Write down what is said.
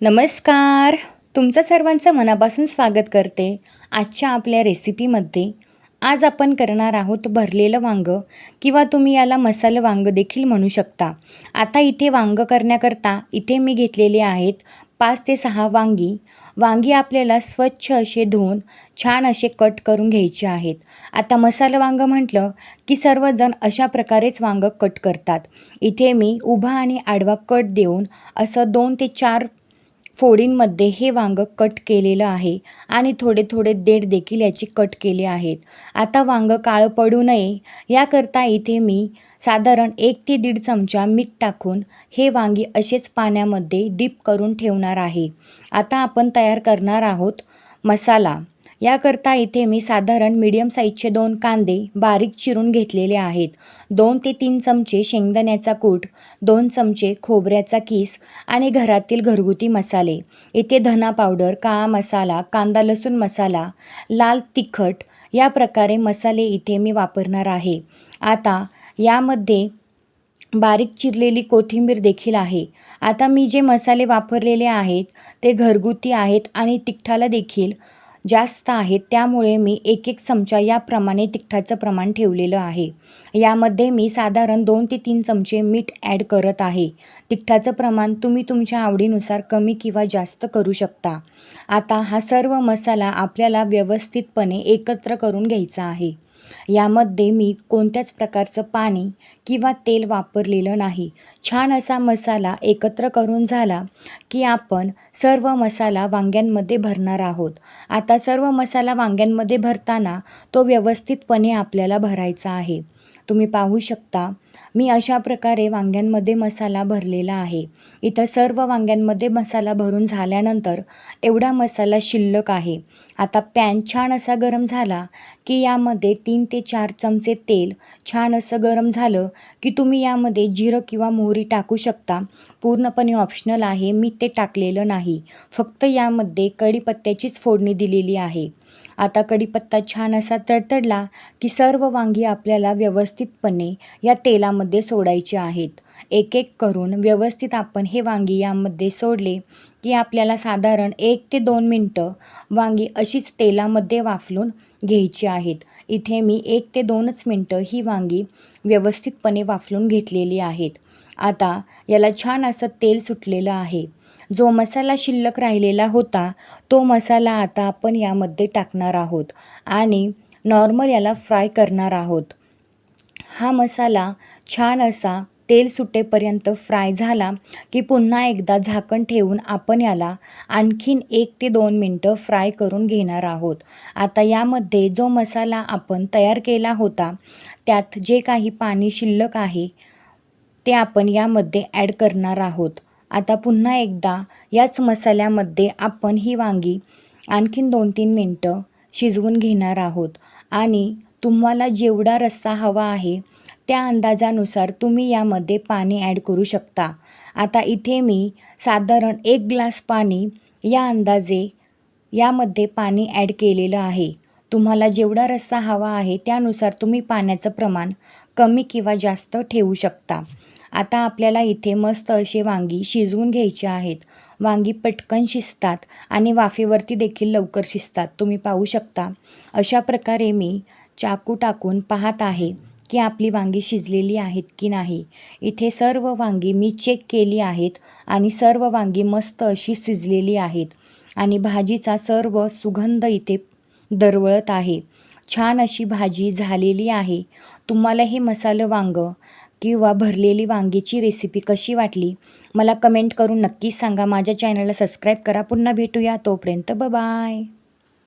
नमस्कार. तुमचं सर्वांचं मनापासून स्वागत करते. आजच्या आपल्या रेसिपीमध्ये आज आपण करणार आहोत भरलेलं वांगं किंवा तुम्ही याला मसालं वांगं देखील म्हणू शकता. आता इथे वांगं करण्याकरता इथे मी घेतलेले आहेत पाच ते सहा वांगी. वांगी आपल्याला स्वच्छ असे धुवून छान असे कट करून घ्यायचे आहेत. आता मसाला वांगं म्हटलं की सर्वजण अशा प्रकारेच वांगं कट करतात. इथे मी उभा आणि आडवा कट देऊन असं दोन ते चार फोडींमध्ये हे वांगं कट केलेलं आहे आणि थोडे थोडे देठ देखील याची कट केले आहेत. आता वांगं काळं पडू नये. याकरता इथे मी साधारण एक ते दीड चमचा मीठ टाकून हे वांगी असेच पाण्यामध्ये डीप करून ठेवणार आहे. आता आपण तयार करणार आहोत मसाला. याकरता इथे मी साधारण मीडियम साईजचे दोन कांदे बारीक चिरून घेतलेले आहेत. दोन ते तीन चमचे शेंगदाण्याचा कूट दोन चमचे खोबऱ्याचा किस आणि घरातील घरगुती मसाले. इथे धना पावडर काळा मसाला कांदा लसूण मसाला लाल तिखट या प्रकारे मसाले इथे मी वापरणार आहे. आता यामध्ये बारीक चिरलेली कोथिंबीर देखील आहे. आता मी जे मसाले वापरलेले आहेत ते घरगुती आहेत आणि तिखटाला देखील जास्त आहेत त्यामुळे मी एक एक चमचा याप्रमाणे तिखटाचं प्रमाण ठेवलेलं आहे. यामध्ये मी साधारण दोन ते तीन चमचे मीठ ॲड करत आहे. तिखटाचं प्रमाण तुम्ही तुमच्या आवडीनुसार कमी किंवा जास्त करू शकता. आता हा सर्व मसाला आपल्याला व्यवस्थितपणे एकत्र करून घ्यायचा आहे. यामध्ये मी कोणत्याच प्रकारचं पाणी किंवा तेल वापरलेलं नाही. छान असा मसाला एकत्र करून झाला की आपण सर्व मसाला वांग्यांमध्ये भरणार आहोत. आता सर्व मसाला वांग्यांमध्ये भरताना तो व्यवस्थितपणे आपल्याला भरायचा आहे. तुम्ही पाहू शकता. मी अशा प्रकारे वांग्यांमध्ये मसाला भरलेला आहे. इथं सर्व वांग्यांमध्ये मसाला भरून झाल्यानंतर एवढा मसाला शिल्लक आहे. आता पॅन छान असा गरम झाला की यामध्ये तीन ते चार चमचे तेल छान असं गरम झालं की तुम्ही यामध्ये जिरं किंवा मोहरी टाकू शकता. पूर्णपणे ऑप्शनल आहे. मी ते टाकलेलं नाही. फक्त यामध्ये कढीपत्त्याचीच फोडणी दिलेली आहे. आता कढीपत्ता छान असा तडतडला की सर्व वांगी आपल्याला व्यवस्थितपणे या तेलामध्ये सोडायचे आहेत. एक एक करून व्यवस्थित आपण हे वांगी यामध्ये सोडले की आपल्याला साधारण एक ते दोन मिनटं वांगी अशीच तेलामध्ये वाफलून घ्यायची आहेत. इथे मी एक ते दोनच मिनटं ही वांगी व्यवस्थितपणे वाफलून घेतलेली आहेत. आता याला छान असं तेल सुटलेलं आहे. जो मसाला शिल्लक राहिलेला होता तो मसाला आता आपण यामध्ये टाकणार आहोत आणि नॉर्मल याला फ्राय करणार आहोत. हा मसाला छान असा तेल सुटेपर्यंत फ्राय झाला की पुन्हा एकदा झाकण ठेवून आपण याला आणखीन एक ते दोन मिनटं फ्राय करून घेणार आहोत. आता यामध्ये जो मसाला आपण तयार केला होता त्यात जे काही पाणी शिल्लक आहे ते आपण यामध्ये ॲड करणार आहोत. आता पुन्हा एकदा याच मसाल्यामध्ये आपण ही वांगी आणखीन दोन तीन मिनटं शिजवून घेणार आहोत. आणि तुम्हाला जेवढा रस्सा हवा आहे त्या अंदाजानुसार तुम्ही यामध्ये पाणी ॲड करू शकता. आता इथे मी साधारण एक ग्लास पाणी या अंदाजे यामध्ये पाणी ॲड केलेलं आहे. तुम्हाला जेवढा रस्सा हवा आहे त्यानुसार तुम्ही पाण्याचं प्रमाण कमी किंवा जास्त ठेवू शकता. आता आपल्याला इथे मस्त असे वांगी शिजवून घ्यायचे आहेत. वांगी पटकन शिजतात आणि वाफेवरती देखील लवकर शिजतात. तुम्ही पाहू शकता. अशा प्रकारे मी चाकू टाकून पाहत आहे की आपली वांगी शिजलेली आहेत की नाही. इथे सर्व वांगी मी चेक केली आहेत आणि सर्व वांगी मस्त अशी शिजलेली आहेत. आणि भाजीचा सर्व सुगंध इथे दरवळत आहे. छान अशी भाजी झालेली आहे. तुम्हाला हे मसालं वांगं किंवा भरलेली वांगीची रेसिपी कशी वाटली? मला कमेंट करून नक्कीच सांगा. माझ्या चॅनलला सबस्क्राईब करा. पुन्हा भेटूया. तोपर्यंत बाय